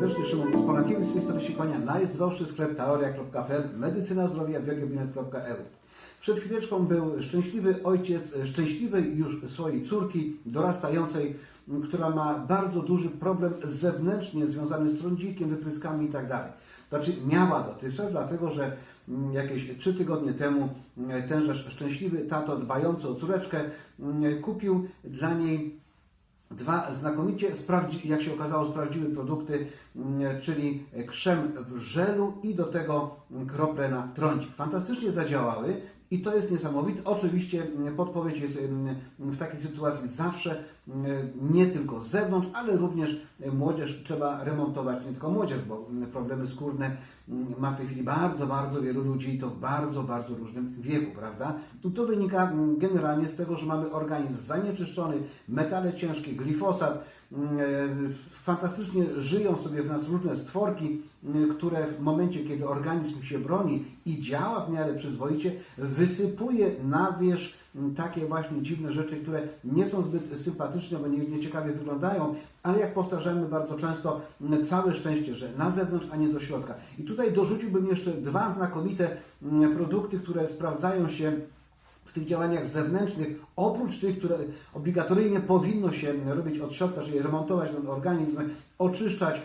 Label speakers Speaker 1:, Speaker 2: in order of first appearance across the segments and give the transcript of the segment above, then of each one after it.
Speaker 1: serdecznie, Szymon Spolakiewicz z tej strony Sikonia, najzdrowszy sklep teoria.pl, medycyna zdrowia, biogabinet.eu. Przed chwileczką był szczęśliwy ojciec, szczęśliwej już swojej córki dorastającej, która ma bardzo duży problem zewnętrznie związany z trądzikiem, wypryskami i tak. Znaczy miała dotychczas, dlatego że mm, jakieś trzy tygodnie temu mm, tenże szczęśliwy tato dbający o córeczkę mm, kupił dla niej Dwa znakomicie, jak się okazało, sprawdziły produkty, mm, czyli krzem w żelu i do tego krople na trądzik. Fantastycznie zadziałały i to jest niesamowite. Oczywiście mm, podpowiedź jest mm, w takiej sytuacji zawsze nie tylko z zewnątrz, ale również młodzież trzeba remontować, nie tylko młodzież, bo problemy skórne ma w tej chwili bardzo, bardzo wielu ludzi i to w bardzo, bardzo różnym wieku, prawda? I to wynika generalnie z tego, że mamy organizm zanieczyszczony, metale ciężkie, glifosat, e, fantastycznie żyją sobie w nas różne stworki, które w momencie, kiedy organizm się broni i działa w miarę przyzwoicie, wysypuje na wierzch takie właśnie dziwne rzeczy, które nie są zbyt sympatyczne, bo nie- nieciekawie wyglądają, ale jak powtarzamy bardzo często, mm, całe szczęście, że na zewnątrz, a nie do środka. I tutaj dorzuciłbym jeszcze dwa znakomite mm, produkty, które sprawdzają się w tych działaniach zewnętrznych, oprócz tych, które obligatoryjnie powinno się robić od środka, czyli remontować ten organizm, oczyszczać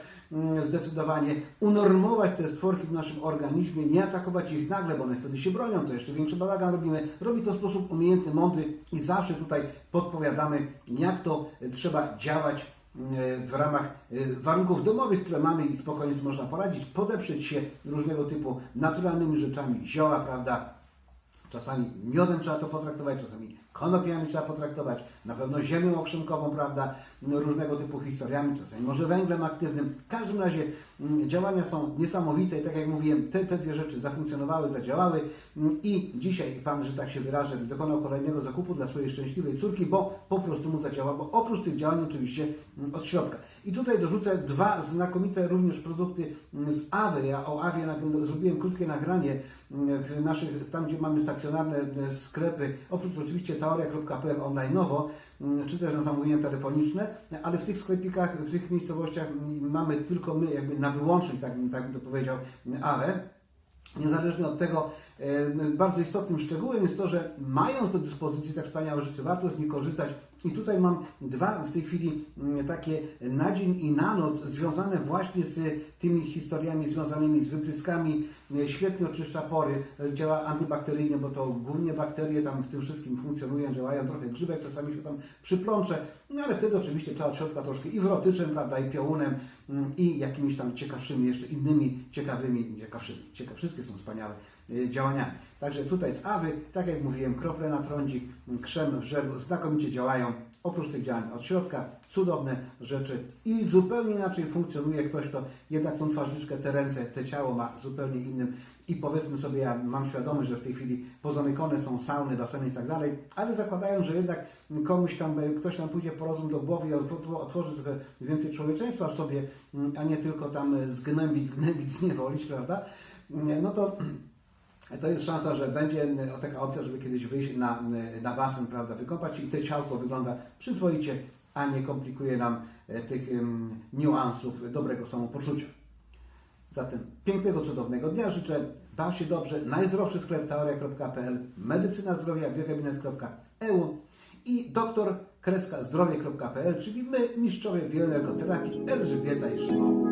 Speaker 1: zdecydowanie, unormować te stworki w naszym organizmie, nie atakować ich nagle, bo one wtedy się bronią, to jeszcze większy bałagan robimy. Robi to w sposób umiejętny, mądry i zawsze tutaj podpowiadamy, jak to trzeba działać e, w ramach e, warunków domowych, które mamy i spokojnie można poradzić, podeprzeć się różnego typu naturalnymi rzeczami, zioła, prawda, Czasami miodem trzeba to potraktować, czasami konopiami trzeba potraktować, na pewno ziemią okrzemkową, prawda, no, różnego typu historiami, czasami może węglem aktywnym. W każdym razie mm, działania są niesamowite i tak jak mówiłem, te, te dwie rzeczy zafunkcjonowały, zadziałały mm, i dzisiaj Pan, że tak się wyrażę, dokonał kolejnego zakupu dla swojej szczęśliwej córki, bo po prostu mu zadziała, bo oprócz tych działań oczywiście mm, od środka. I tutaj dorzucę dwa znakomite również produkty z Awy. Ja o Awie zrobiłem krótkie nagranie w naszych, tam gdzie mamy stacjonarne sklepy, oprócz oczywiście teoria.pl online'owo, mm, czy też na zamówienia telefoniczne, ale w tych sklepikach, w tych miejscowościach mm, mamy tylko my, jakby na wyłączność, tak, tak bym to powiedział, Awę. Niezależnie od tego, e, bardzo istotnym szczegółem jest to, że mając do dyspozycji tak wspaniałe rzeczy, warto z nich korzystać. I tutaj mam dwa w tej chwili mm, takie na dzień i na noc związane właśnie z tymi historiami związanymi z wypryskami. E, Świetnie oczyszcza pory, e, działa antybakteryjnie, bo to głównie bakterie tam w tym wszystkim funkcjonują, działają trochę grzybek, czasami się tam przyplącze, no ale wtedy oczywiście trzeba od środka troszkę i wrotyczem, prawda, i piołunem, mm, i jakimiś tam ciekawszymi, jeszcze innymi ciekawymi, ciekawszymi, ciekaw, wszystkie są wspaniałe działaniami. Także tutaj z Awy, tak jak mówiłem, krople na trądzik, krzem w żelu znakomicie działają. Oprócz tych działań od środka, cudowne rzeczy i zupełnie inaczej funkcjonuje ktoś, kto jednak tą twarzyczkę, te ręce, te ciało ma zupełnie innym i powiedzmy sobie, ja mam świadomość, że w tej chwili pozamykane są sauny, baseny i tak dalej, ale zakładają, że jednak komuś tam, ktoś tam pójdzie po rozum do głowy i otw- otworzy trochę więcej człowieczeństwa w sobie, a nie tylko tam zgnębić, zgnębić, zniewolić, prawda? No to to jest szansa, że będzie e, taka opcja, żeby kiedyś wyjść na, e, na basen, prawda, wykąpać się i te ciałko wygląda przyzwoicie, a nie komplikuje nam e, tych em, niuansów dobrego samopoczucia. Zatem pięknego, cudownego dnia życzę. Baw się dobrze. Najzdrowszy sklep teoria.pl, medycyna zdrowia, biogabinet.eu i doktor kreska zdrowie.pl, czyli my, mistrzowie bioenergoterapii Elżbieta i Szymon.